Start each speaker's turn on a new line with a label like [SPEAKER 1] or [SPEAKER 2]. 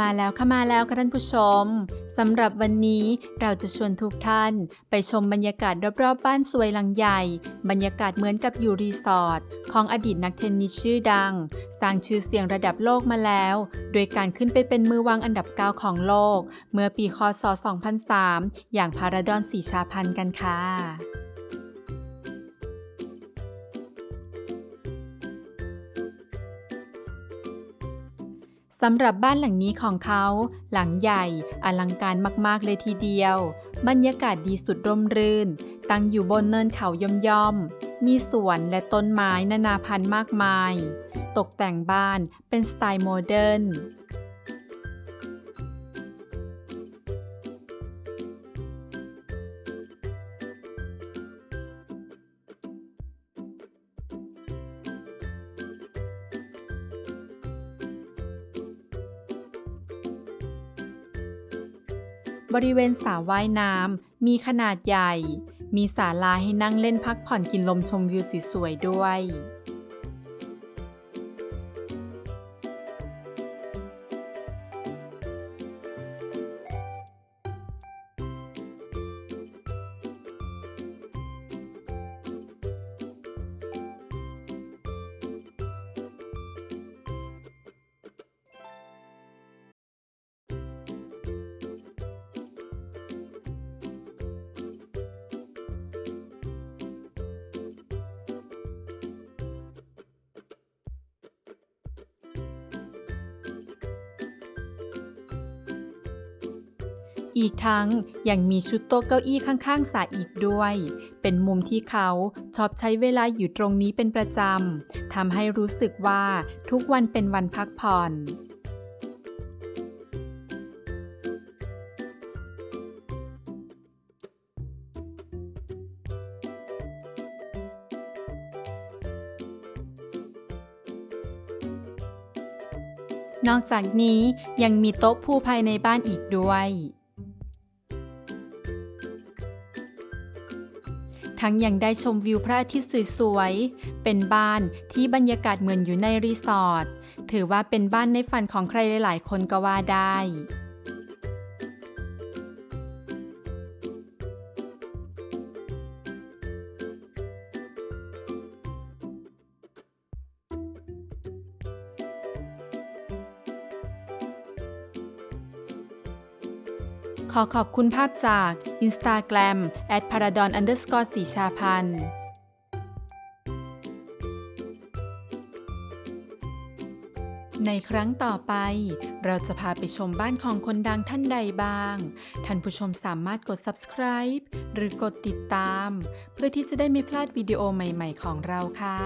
[SPEAKER 1] มาแล้วค่ะมาแล้วค่ะท่านผู้ชมสำหรับวันนี้เราจะชวนทุกท่านไปชมบรรยากาศรอบๆบ้านสวยหลังใหญ่ บรรยากาศเหมือนกับอยู่รีสอร์ทของอดีตนักเทนนิสชื่อดัง สร้างชื่อเสียงระดับโลกมาแล้ว โดยการขึ้นไปเป็นมือวางอันดับ9ของโลก เมื่อปีคศ 2003 อย่างพาราดอนสีชาพันธ์กันค่ะ สำหรับบ้านหลังนี้ของเขา หลังใหญ่อลังการมากๆเลยทีเดียว บรรยากาศดีสุดร่มรื่น ตั้งอยู่บนเนินเขาย่อมๆ มีสวนและต้นไม้นานาพันธุ์มากมาย ตกแต่งบ้านเป็นสไตล์โมเดิร์น บริเวณสระว่ายน้ำมีขนาดใหญ่ มีศาลาให้นั่งเล่นพักผ่อนกินลมชมวิวสวยๆด้วย อีกทั้งยังมีชุดโต๊ะเก้าอี้ข้างๆสระอีกด้วย เป็นมุมที่เขาชอบใช้เวลาอยู่ตรงนี้เป็นประจำทำให้รู้สึกว่าทุกวันเป็นวันพักผ่อนนอกจากนี้ยังมีโต๊ะผู้ภายในบ้านอีกด้วย ทั้งยังได้ชมวิวพระอาทิตย์สวยๆ เป็นบ้านที่บรรยากาศเหมือนอยู่ในรีสอร์ท ถือว่าเป็นบ้านในฝันของใครหลายๆ คนก็ว่าได้ ขอขอบคุณภาพจาก Instagram at paradon underscore สีชาพันธ์ในครั้งต่อไป เราจะพาไปชมบ้านของคนดังท่านใดบ้าง ท่านผู้ชมสามารถกด subscribe หรือกดติดตาม เพื่อที่จะได้ไม่พลาดวิดีโอใหม่ ๆ ของเราค่ะ